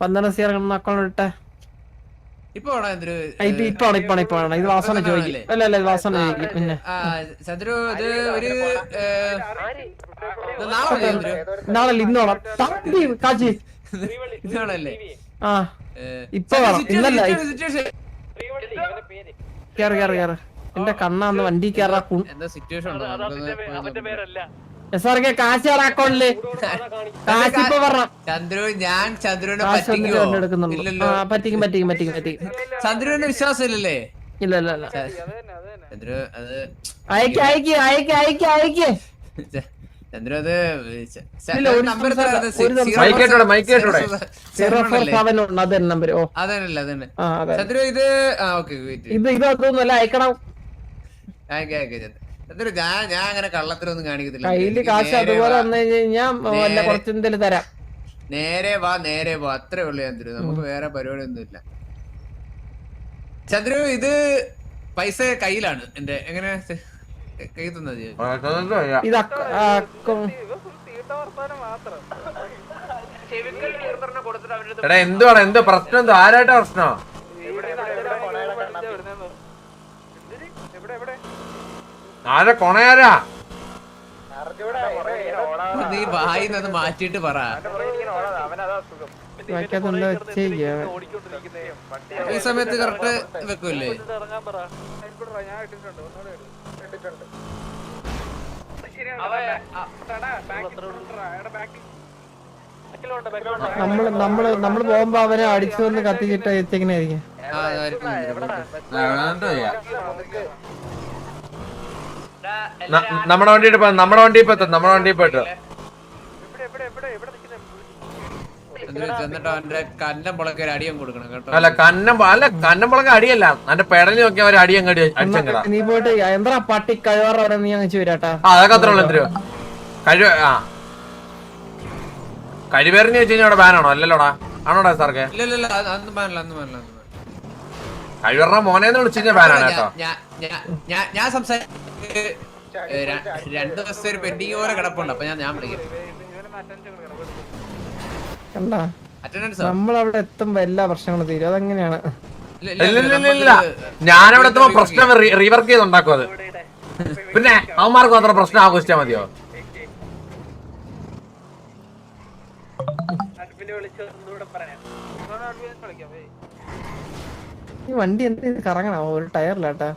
പന്ത്രണ്ട് സി ഇറങ്ങണം അക്കൗണ്ട് ഇട്ടെ ഇപ്പൊ ഇപ്പാണ് ഇപ്പാണ് ആ, ഇപ്പൊ ഇപ്പൊ ആണ് ഇപ്പൊ ആണ് ഇപ്പൊ ആണ് ഇത് വാസന ചോദിക്കും. അല്ല അല്ല ഇത് വാസന ചോദിക്കും പിന്നെ. ആ ചന്ദ്രു ഇത് ഒരു നാളെ ഇന്നോളം തമ്പി കാച്ചി ഇതാണല്ലേ ആ ഇപ്പൊ വേണം. ഇന്നല്ല കേറ് കേറ് കേറ്. എന്റെ കണ്ണാന്ന് വണ്ടി കേറാ എന്താ സിറ്റുവേഷൻ ഉണ്ടോ? ചന്ദ്രു ഞാൻ ചന്ദ്രുവിനെ പറ്റിക്കോ പറ്റിക്കും പറ്റിക്കും പറ്റിക്കും പറ്റിക്കും. ചന്ദ്രുവിന് വിശ്വാസം ഇല്ലല്ലേ ഇല്ല ഇല്ല ഇല്ല. ചന്ദ്രു അത് അയക്ക് അയക്ക് അയക്ക് അയക്ക് അയക്ക്. ചന്ദ്രു അത് നമ്പർ ഓ. അതന്നെ ചന്ദ്രു ഇത് ഇത് ഇതൊന്നും അല്ല അയക്കണം. അയക്കേ അയക്കേ ചന്ദ്രു. ചന്ദ്രു ഞാൻ ഞാൻ അങ്ങനെ കള്ളത്തിലൊന്നും കാണിക്കത്തില്ല. കയ്യിൽ കാശ് അതുപോലെ. വന്നു കഴിഞ്ഞാൽ വല്ല നേരെ- തരാം. നേരെ വാ നേരെ വാ. അത്രേ ഉള്ളൂ തരും നമുക്ക് വേറെ പരിപാടി ഒന്നുമില്ല ചന്ദ്രു ഇത് പൈസ കയ്യിലാണ്. എന്റെ എങ്ങനെ? കൈ തന്നത് എടാ എന്തുവാണ് എന്തോ പ്രശ്നം? എന്തോ? ആരായിട്ടാ പ്രശ്നം? ആരെ കൊണയാരാ? നീ വായിന്ന് അത് മാറ്റിയിട്ട് പറ. ഈ സമയത്ത് കറക്റ്റ് വെക്കൂല്ലേ? നമ്മൾ നമ്മൾ നമ്മൾ പോകുമ്പോ അവനെ അടിച്ചു വന്ന് കത്തിച്ചിട്ട് എത്തിക്കണായിരിക്കും നമ്മുടെ വണ്ടി ഇപ്പൊ നമ്മുടെ വണ്ടി ഇപ്പൊ എത്തും നമ്മുടെ വണ്ടി ഇപ്പൊ അല്ല കന്നം അല്ല കന്നം പുളക്ക അടിയല്ല. എന്റെ പെടലി നോക്കിയ ഒരു അടി അങ്ങടി. അടിച്ചങ്ങടാ നീ പോയിട്ട് എന്താ പട്ടി കഴിവാറ നീ അങ്ങ് വരാട്ടാ. ആ അതൊക്കെ അത്ര ഉള്ളു എന്തോ കഴിവ ആ. കഴിവേറിന് വെച്ച് കഴിഞ്ഞാൽ അവിടെ ബാനാണോ അല്ലല്ലോടാ. ആണോടാ സാർക്ക്. കഴിവറ മോനെ വിളിച്ചു കഴിഞ്ഞാൽ ബാനാണ് കേട്ടോ. ഞാൻ- രണ്ടു ദിവസത്തെ ഒരു പെൻഡിങ് പോലെ കിടപ്പുണ്ട്. അപ്പൊ ഞാൻ ഞാൻ വിളിക്കാം. നമ്മളവിടെ എത്തുമ്പോ എല്ലാ പ്രശ്നങ്ങളും തീരും. അതെങ്ങനെയാണ്? ഇല്ല ഇല്ല ഇല്ല ഇല്ല ഞാനവിടെ എത്തുമ്പോ പ്രശ്നം റീവർക്ക് ചെയ്ത് ഉണ്ടാക്കും അത്. പിന്നെ അവന്മാർക്ക് മാത്രം പ്രശ്നം ആഘോഷിച്ചാ മതിയോ? ഈ വണ്ടി എന്ത് കറങ്ങണോ? ഒരു ടയറിലാട്ടാ.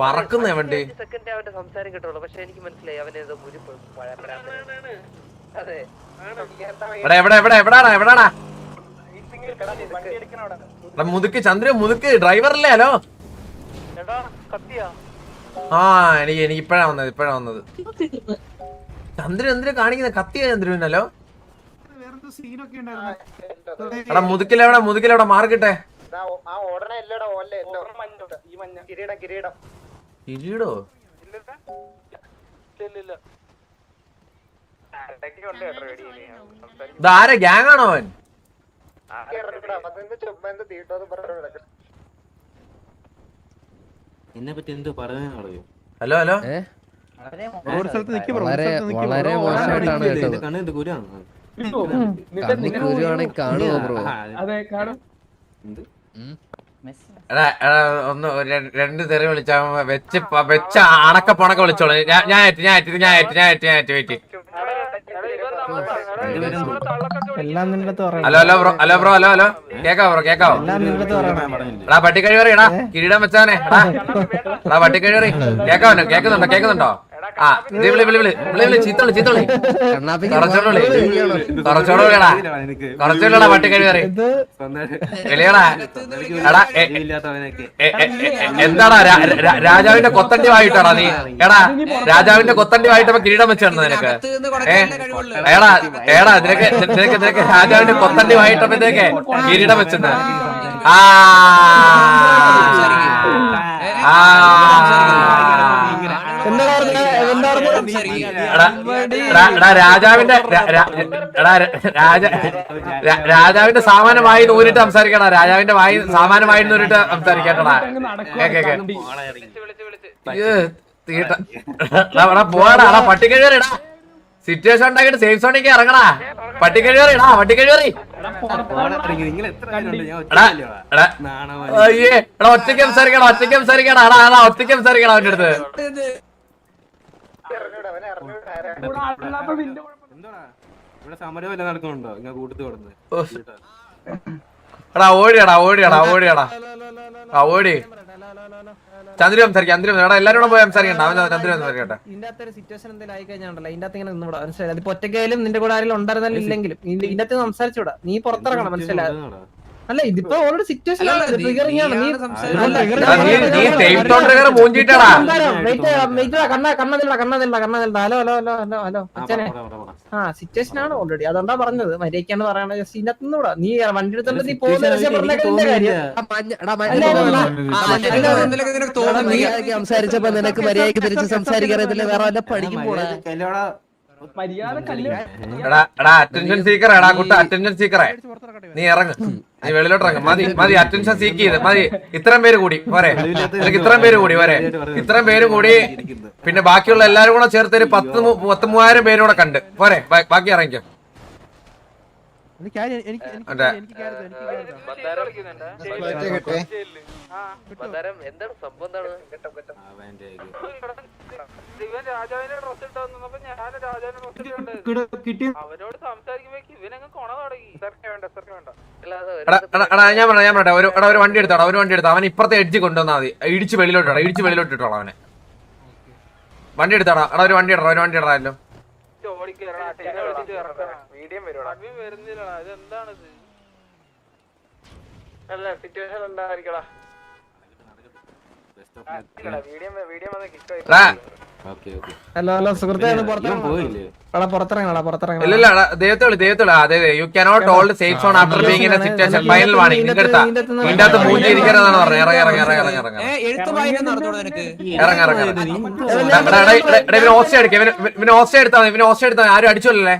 പറക്കുന്ന വണ്ടി? സെക്കൻഡ് അവന്റെ സംസാരം കിട്ടുള്ളൂ. പക്ഷെ എനിക്ക് മനസ്സിലായി അവന് ഏതോ മുരിപ്പ് അതെ. എവിടെ എവിടെ എവിടെ എവിടാടാ എവിടാടാ? എടാ, മുതുക്ക് ചന്ദ്ര മുതുക്ക് ഡ്രൈവറല്ലേ ഹലോ? ആ എനിക്ക് എനിക്ക് ഇപ്പഴാ വന്നത് ഇപ്പഴാ വന്നത്. ചന്ദ്രൻ എന്തിനാ കാണിക്കുന്നത് കത്തിയ ചന്ദ്രനല്ലോ എടാ മുതുക്കിലെവിടെ മുതുക്കിലെവിടെ മാർക്കിട്ടെ ആ ഓടണ എല്ലടാ ഓല്ലേ കിരീടം കിരീടം. കിരീടോ? ഇതാരെ? ഗ്യാങ് ആണോ അവൻ എന്നെ പറ്റി എന്തോ പറയുന്നത് അറിയോ ഹലോ. ഹലോ വളരെ മോശമായിട്ടാണ് കേട്ടത്. കണ്ണ് എന്ത് കുരാണ് കാണുമോ? ബ്രോ എടാ എടാ ഒന്ന് ഒരു രണ്ട് രണ്ട് തെറി വിളിച്ചാ വെച്ച് പ- വെച്ച അണക്ക പൊണക്ക വിളിച്ചോളൂ. ഞാൻ ഞാൻ ഏറ്റ് ഞാൻ ഏറ്റ് ഞാൻ ഏറ്റ് ഞാൻ ഏറ്റ് ഞാൻ ഏറ്റ് വെയിറ്റ് എല്ലാം നിന്റെ അടുത്ത് പറയണം. Hello hello bro hello bro hello hello. കേക്കാവോ ബ്രോ കേക്കാവോ? എല്ലാം നിന്റെ അടുത്ത് പറയണം. എടാ പട്ടിക്കഴിവറി എടാ. കിരീടം വെച്ചാനെ എടാ. എടാ പട്ടിക്കഴിവറി കേക്കാവോ കേക്കുന്നുണ്ടോ കേക്കുന്നുണ്ടോ? ആ ഇത് വിളി വിളി വിളി. വിളി വിളി ചീത്തോളി ചീത്തോളി. കണ്ണാപ്പിക്ക് കുറച്ചോടെ വിളി. കുറച്ചോടെ വിളിയടാ. കുറച്ചുള്ളടാ പട്ടിക്കഴിവറി ഇത് വിളിയടാ എടാ എന്താടാ രാജാവിന്റെ കൊത്തണ്ടി വായിട്ടാടാ നീ. എടാ രാജാവിന്റെ കൊത്തണ്ടി വായിട്ടപ്പോ കിരീടം വെച്ചാണ് നിനക്ക് ഏടാ ഏടാ നിനക്ക് നിനക്ക് നിനക്ക് രാജാവിന്റെ കൊത്തണ്ടി വായിട്ടപ്പോഴത്തേക്ക് കിരീടം വെച്ചെന്ന് ആ. ആ എന്താ പറഞ്ഞ എന്താ പറഞ്ഞ എടാ, എടാ, എടാ, രാജാവിന്റെ എടാ രാജാവിന്റെ രാ- രാജാവിന്റെ സാമാനമായി നൂരിട്ട് സംസാരിക്കണ രാജാവിന്റെ വായി സാമാനമായി നൂരിട്ട് സംസാരിക്കട്ടടാ. Cake cake. ഇത് തീട്ട. എടാ, എടാ, പോടാ എടാ പട്ടിക്കഴിയറിടാ സിറ്റുവേഷൻ ഉണ്ടാക്കിട്ട് സേഫ് സോണിക്ക് ഇറങ്ങടാ. എടാ ഒറ്റയ്ക്കല്ലേടാ. എടാ അയ്യേ എടാ ഒറ്റയ്ക്ക് സംസാരിക്കണം ഒറ്റയ്ക്ക് സംസാരിക്കണം എടാ എടാ ഒറ്റയ്ക്ക് സംസാരിക്കണം അവന്റെ അടുത്ത്? ഇവിടെ സമരം വല്ല നടക്കുന്നുണ്ടോ ഇങ്ങനെ കൂട്ടത്ത് കൊടുന്ന് ഓ. എടാ ഓടിയടാ ഓടിയടാ ഓടിയടാ. ആ ഓടി. ചന്ദ്ര സംസാരിക്കാം ചന്ദ്ര എടാ എല്ലാരും കൂടെ പോയി സംസാരിക്കണ്ട. അവൻ ചന്ദ്ര സംസാരിക്കട്ടെ. ഇതിന്റെ അകത്ത് ഒരു സിറ്റുവേഷൻ എന്തെങ്കിലും ആയി കഴിഞ്ഞാണ്ടല്ലോ ഇതിന്റെ അകത്ത് ഇങ്ങനെ നിന്നൂടാ. മനസ്സിലായി അതിപ്പോ ഒറ്റയ്ക്കായാലും നിന്റെ കൂടെ ആരെങ്കിലും ഉണ്ടായിരുന്നാലും ഇല്ലെങ്കിലും. ഇതിന്റെ അകത്ത് സംസാരിച്ചൂടാ. നീ പുറത്തിറങ്ങണം മനസ്സിലായി. അല്ല ഇതിപ്പോ ഓൾറെഡി സിറ്റുവേഷൻ ആണ്. Triggering hello hello hello hello hello ആ, അച്ഛനെ സിറ്റുവേഷൻ ആണ് ഓൾറെഡി അതുകൊണ്ടാ പറഞ്ഞത്. മര്യാദക്കാണ് പറയണത്. ജസ്റ്റ് നീ വണ്ടി എടുത്തോണ്ട് നീ പോകുന്ന സംസാരിച്ചപ്പോ നിനക്ക് മര്യാദയ്ക്ക് തിരിച്ച് സംസാരിക്കാറില്ല വേറെ വല്ല പഠിക്കും പോടാ. അറ്റൻഷൻ സീക്കർ എടാ കുട്ട അറ്റൻഷൻ സീക്കറെ നീ ഇറങ്ങ്. നീ വെളിയിലോട്ട് ഇറങ്ങ്. മതി മതി അറ്റൻഷൻ സീക്ക് ചെയ്ത്. മതി. ഇത്രയും പേര് കൂടി പോരെ. നിനക്ക് ഇത്രയും പേര് കൂടി പോരെ. ഇത്രയും പേര് കൂടി. പിന്നെ ബാക്കിയുള്ള എല്ലാരും കൂടെ ചേർത്ത് ഒരു പത്ത് പത്ത് മൂവായിരം പേരും കൂടെ കണ്ട്. പോരെ ബാക്കി ഇറങ്ങിക്കോ. അതെ. അവന്റെ ഇത്. അവനോട് സംസാരിക്കുമ്പോ ഇവനങ്ങ് കൊണ തുടങ്ങി. വേണ്ട ഞാൻ പറയാം ഞാൻ പറയട്ടെ ഒരു ഒരു വണ്ടി എടുത്തോടാ ഒരു വണ്ടി എടുത്തോ അവൻ ഇപ്പുറത്തെ എഡ്ജ് കൊണ്ടുവന്നാ മതി. ഇടിച്ച് വെളിയിലോട്ട് ഇടാം ഇടിച്ച് വെളിയിലോട്ട് ഇട്ടോളാം അവനെ. വണ്ടി എടുത്തോടാ എടാ ഒരു വണ്ടി ഇടാ ഒരു വണ്ടി ഇടറാമല്ലോ ഇറക്കണം മീഡിയം വരുന്നില്ലടാ ഇത് ഇതെന്താണിത്? അല്ല സിറ്റുവേഷൻ Best വീഡിയോ മീഡിയം വന്ന് കിക്ക്. ഹലോ ഹലോ സുഹൃത്തെ അതെ you cannot safe zone after being in a situation final warning നിന്റെ അകത്ത് മൂഞ്ചി ഇരിക്കരുതെന്നാണ് പറഞ്ഞത്. ഇറങ്ങി ഇറങ്ങി ഇറങ്ങി ഇറങ്ങി ഇറങ്ങി ഏ, എഴുത്ത് വായന നിനക്ക്? ഇറങ്ങി ഇറങ്ങി ഇറങ്ങി. എടാ, എടാ, എടാ, എടാ, എടാ, ഇവന് ഓസ്റ്റേ എടുക്കാം ഇവന് ഇവന് ഓസ്റ്റേ എടുത്താൽ ഇവന് ഓസ്റ്റേ എടുത്താൽ ആരും അടിച്ചല്ലേ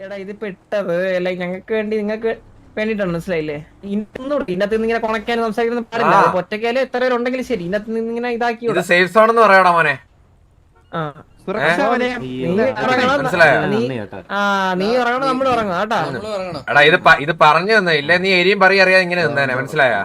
എടാ, ഇത്- ഇട്ടത്. ലൈക്ക് ഞങ്ങൾക്ക് വേണ്ടി നിങ്ങൾക്ക് വേണ്ടിട്ടാണ് മനസ്സിലായില്ലേ? ഇന്നൂടെ ഇന്നത്തെ നിന്ന് ഇങ്ങനെ കൊണക്കാൻ സംസാരിക്കുന്ന പാടില്ല. അതിപ്പോ എത്ര പേരുണ്ടെങ്കിലും ശരി. ഇന്നത്തെ നിന്ന് ഇങ്ങനെ ഇതാക്കി ഇത് സേഫ് സോൺ എന്ന് പറയടാ മോനെ. നീ ഇറങ്ങണം. നമ്മൾ ഇറങ്ങണം കേട്ടാ. എടാ ഇത് ഇത് പറഞ്ഞു തന്നെ. ഇല്ല നീ എരിയും പറയും അറിയാതെ ഇങ്ങനെ നിന്നേനെ. മനസ്സിലായാ?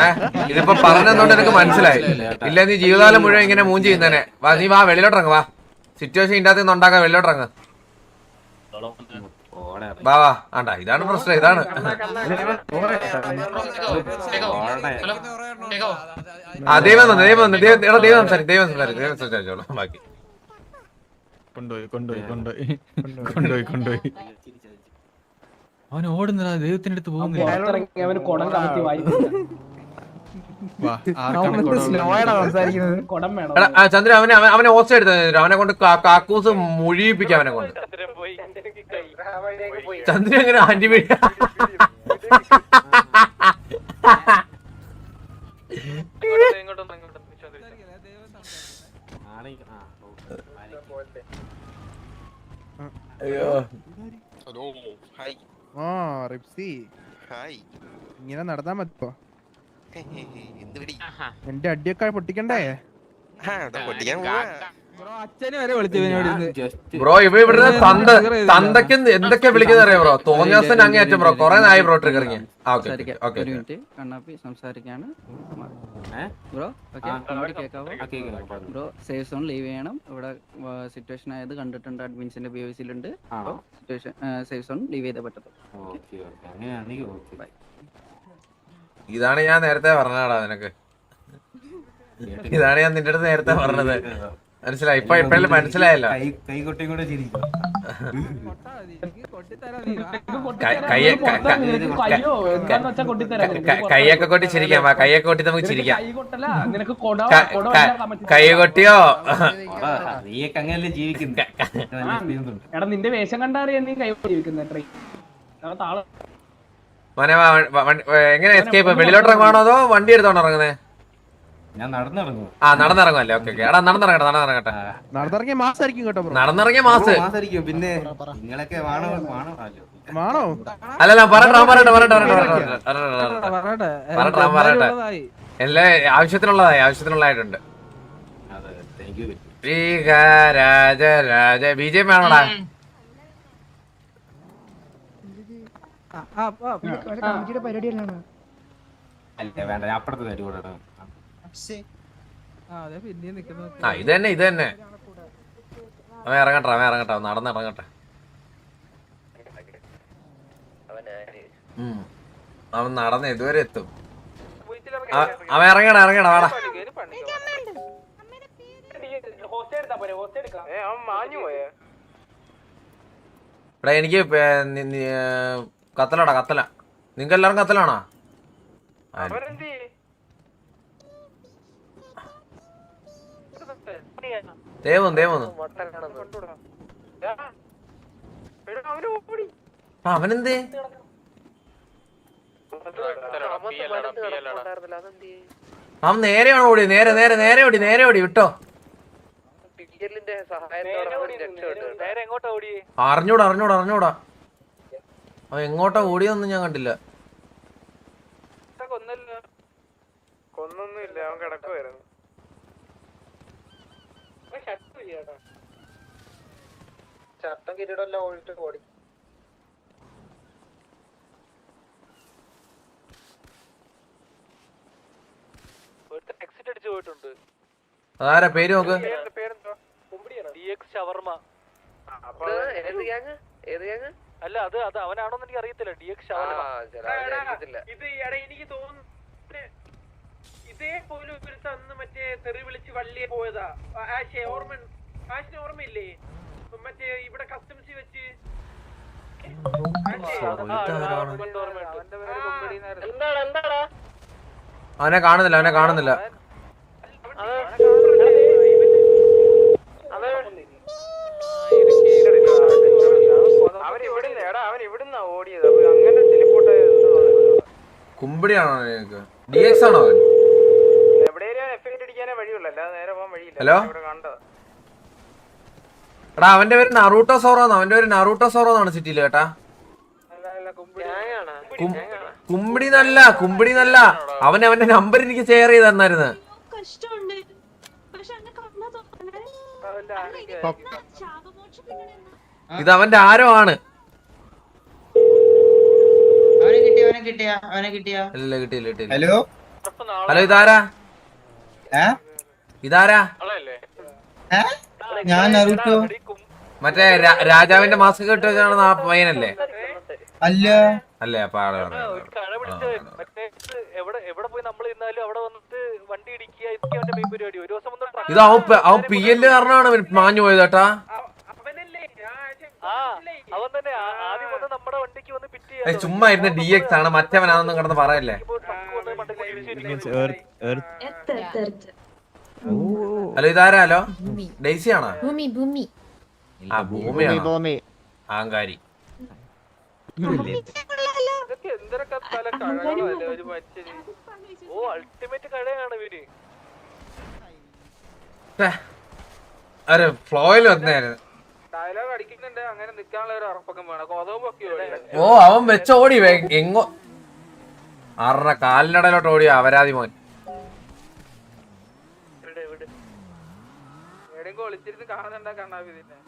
ഏഹ് ഇതിപ്പോ പറഞ്ഞതുകൊണ്ട് എനിക്ക് മനസ്സിലായി. ഇല്ല നീ ജീവിതകാലം മുഴുവൻ ഇങ്ങനെ മൂഞ്ചി ചെയ്യുന്നേനെ വാ നീ വാ വെളിയിലോട്ടിറങ്ങ് വാ. സിറ്റുവേഷൻ ഇല്ലാത്ത ഉണ്ടാക്കാൻ വെളിയിലോട്ടിറങ്ങ്. വാ വാ ആണ്ടാ ഇതാണ് പ്രശ്നം ഇതാണ്. ആ ദൈവം തന്നെ ദൈവം തന്നെ ദൈവം എടാ ദൈവം സംസാരിക്കും ദൈവം സംസാരിക്കും ദൈവം സംസാരിച്ചോളൂ ബാക്കി. കൊണ്ടുപോയി കൊണ്ടുപോയി കൊണ്ടുപോയി കൊണ്ടുപോയി കൊണ്ടുപോയി. അവൻ ഓടുന്നടാ ദൈവത്തിന്റെ അടുത്ത് പോകുന്നില്ല. അവനെ അവനെ- അവനെ ഓസ്റ്റ് എടുത്ത്? അവനെ കൊണ്ട് കാക്കൂസ് മുഴിയിപ്പിക്കാം അവനെ കൊണ്ട്. ചന്ദ്രൻ എങ്ങനെ ആന്റി. അയ്യോ. ഹലോ ഹായ് ആ റിപ്സി. ഹായ് ഇങ്ങനെ നടന്നാ മതിപ്പോ. എന്റെ അടിയൊക്കെ പൊട്ടിക്കണ്ടേ? പൊട്ടിക്കാൻ പോവാ. അച്ഛനെ വരെ വിളിച്ചു ഇവനോട് ബ്രോ ഇവ ഇവിടുന്ന് തന്ത തന്തക്ക് എന്തൊക്കെ വിളിക്കുന്ന അറിയാം ബ്രോ? തോന്നിയ ദിവസം അങ്ങേറ്റം ബ്രോ കൊറേ നായി ബ്രോ ഓക്കെ കണ്ണാപ്പി സംസാരിക്കാണ്? Bro. Bro safe zone leave ചെയ്യണം. ഇവിടെ സിറ്റുവേഷൻ ആയത് കണ്ടിട്ടുണ്ട് അഡ്മിൻസിന്റെ ബി ലുണ്ട്. ആണോ? സിറ്റുവേഷൻ സേഫ് സോൺ ലീവ് ചെയ്തേ പറ്റത്തുള്ളൂ. Okay, okay. അങ്ങനെയാണെങ്കിൽ ഓക്കെ. ഇതാണ് ഞാൻ നേരത്തെ പറഞ്ഞടാ നിനക്ക്. ഇതാണ് ഞാൻ നിന്റെ അടുത്ത് നേരത്തെ പറഞ്ഞത്. മനസ്സിലായി. ഇപ്പൊ ഇപ്പഴല്ലേ മനസ്സിലായല്ലോ. കൈ കൊട്ടി കൊട്ടിയും കൂടെ കൈയൊക്കെ കൊട്ടി. ചിരിക്കാം. കൈയൊക്കെ കയ്യൊക്കെ കൊട്ടി നമുക്ക് ചിരിക്കാം. കൈ കൊട്ടിയോ? നീയൊക്കെ അങ്ങനല്ലേ ഉണ്ട്. എടാ നിന്റെ വേഷം കണ്ടറിയാൻ നീ കൈ ജീവിക്കുന്ന ട്രെയിൻ താളം. മോനെ വ- എങ്ങനെ എസ്കേപ്പ് വെളിയിലോട്ട് ഇറങ്ങുവാണോ അതോ വണ്ടി എടുത്തോണ്ട് ഇറങ്ങുന്നത് ഞാൻ നടന്നിറങ്ങും. ആ നടന്നിറങ്ങുമല്ലേ ഓക്കെ ഓക്കെ. എടാ നടന്നിറങ്ങട്ടെ നടന്നിറങ്ങട്ടെ. നടന്നിറങ്ങിയ മാസായിരിക്കും കേട്ടോ ബ്രോ. നടന്നിറങ്ങിയ മാസ്. മാസായിരിക്കും. പിന്നെ നിങ്ങളൊക്കെ വേണോ? വാണോ? അല്ലോ. ആണോ അല്ലല്ല പറയട്ടെ അവൻ പറയട്ടെ പറയട്ടെ അവൻ. എല്ലാ ആവശ്യത്തിനുള്ളതായി ആവശ്യത്തിനുള്ളതായിട്ടുണ്ട്. ശ്രീക Raja Raja B J P ആണോടാ? അല്ല വേണ്ട അപ്പുറത്തെ. അതെ ആ ഇത് തന്നെ ഇത് തന്നെ. അവൻ ഇറങ്ങട്ടെ അവൻ ഇറങ്ങട്ടെ അവൻ നടന്ന് ഇറങ്ങട്ടെ. അവൻ നടന്ന് ഇതുവരെ എത്തും. അവ- അവൻ ഇറങ്ങണ ഇറങ്ങണ വാടാ. ഇവിടെ എനിക്ക് കത്തലടാ കത്തല. നിങ്ങൾക്ക് എല്ലാവരും കത്തലാണോ ആ, അവരെന്ത് ദേവം ദേവം അവന് ഓടി ആ അവനെന്തേ? അവൻ നേരെയാണ് ഓടി നേരെ നേരെ നേരെ ഓടി നേരെ ഓടി വിട്ടോ. അറിഞ്ഞൂടാ അറിഞ്ഞൂടാ അറിഞ്ഞൂടാ. അവൻ എങ്ങോട്ടാ ഓടിയൊന്നും ഞാൻ കണ്ടില്ല. കൊന്നൊന്നും കൊന്നൊന്നുമില്ല. അവൻ കിടക്കുവായിരുന്നു. ചട്ടം കിരീടമെല്ലാം ഓടിട്ട് ഓടി. എക്സിറ്റ് അടിച്ചു പോയിട്ടുണ്ട്. ആരാ പേര് നോക്ക്. അല്ല അത് അത് അവനാണോന്ന് എനിക്ക് അറിയത്തില്ല. ഡി എക്സ് ഇത് എനിക്ക് തോന്നുന്നു ഇതേപോലെ ഒരു തന്ന് മറ്റേ തെറി വിളിച്ച് വള്ളിയെ പോയതാ. ആശെ ഓർമ്മ ആശിന് ഓർമ്മയില്ലേ? മറ്റേ ഇവിടെ കസ്റ്റംസ് വെച്ച്. അവനെ കാണുന്നില്ല അവനെ കാണുന്നില്ല. കുമ്പിടിയാണോ നിനക്ക്? ഡി എക്സ് ആണോ അവൻ? ഹലോ? എടാ അവന്റെ പേര് നറൂട്ടോ സോറോന്ന്. അവന്റെ പേര് നറൂട്ടോ സോറോന്നാണ് സിറ്റിയിൽ കേട്ടാ. കുമ്പിടി. നല്ല കുമ്പിടി നല്ല. അവൻ അവന്റെ നമ്പർ എനിക്ക് ഷെയർ ചെയ്ത് തന്നായിരുന്നു. ഇത് അവന്റെ ആരോ ആണ്. ഇല്ല കിട്ടിയില്ല കിട്ടിയില്ല. ഹലോ ഹലോ ഇതാരാ? ഇതാരാ? ഞാൻ നറുട്ടോ മറ്റേ രാജാവിന്റെ മാസ്ക് കെട്ടി വെച്ചാണ് ആ പയ്യനല്ലേ? അല്ല. അല്ലേ അപ്പൊ ആൾ ഒരു കഴ പിടിച്ച് മറ്റേ എവിടെ എവിടെ പോയി നമ്മൾ ഇന്നാലും അവിടെ വന്നിട്ട് വണ്ടി ഇടിക്കുക ഇതൊക്കെ അവന്റെ പരിപാടി. ഒരു ദിവസം വന്ന് truck ഇത് അവൻ പ- അവൻ പി എല്ല് കാരണമാണ് മാഞ്ഞു പോയത് കേട്ടാ അവനല്ലേ? ആ ആ അവൻ തന്നെ. ആദ്യം വന്ന് നമ്മുടെ വണ്ടിക്ക് വന്ന് പിറ്റ് ചുമ്മാ ഇരുന്ന് ഡി എക്സ് ആണ് മറ്റവനാണെന്നും കിടന്ന് പറയല്ലേ? ഹലോ ഇതാരാ ഹലോ ഡെയ്സി ആണോ ഭൂമി ഭൂമി. ആ ഭൂമിയാണോ? ആങ്കാരി എന്തൊക്കെ കഴകളല്ലേ ഒരു മനുഷ്യന്? ഓ അൾട്ടിമേറ്റ് കഴയാണ് ഇവർ. അരെ ഫ്ലോയിൽ വന്നായിരുന്നു ഓ അവൻ വെച്ചോടി എങ്ങോ ആറര കാലിനടയിലോട്ട് ഓടിയ അവരാതി മോൻ. എവിടെയെങ്കിലും ഒളിച്ചിരുന്ന് കാണുന്നുണ്ടാ കണ്ണാപ്പി ഇതിനെ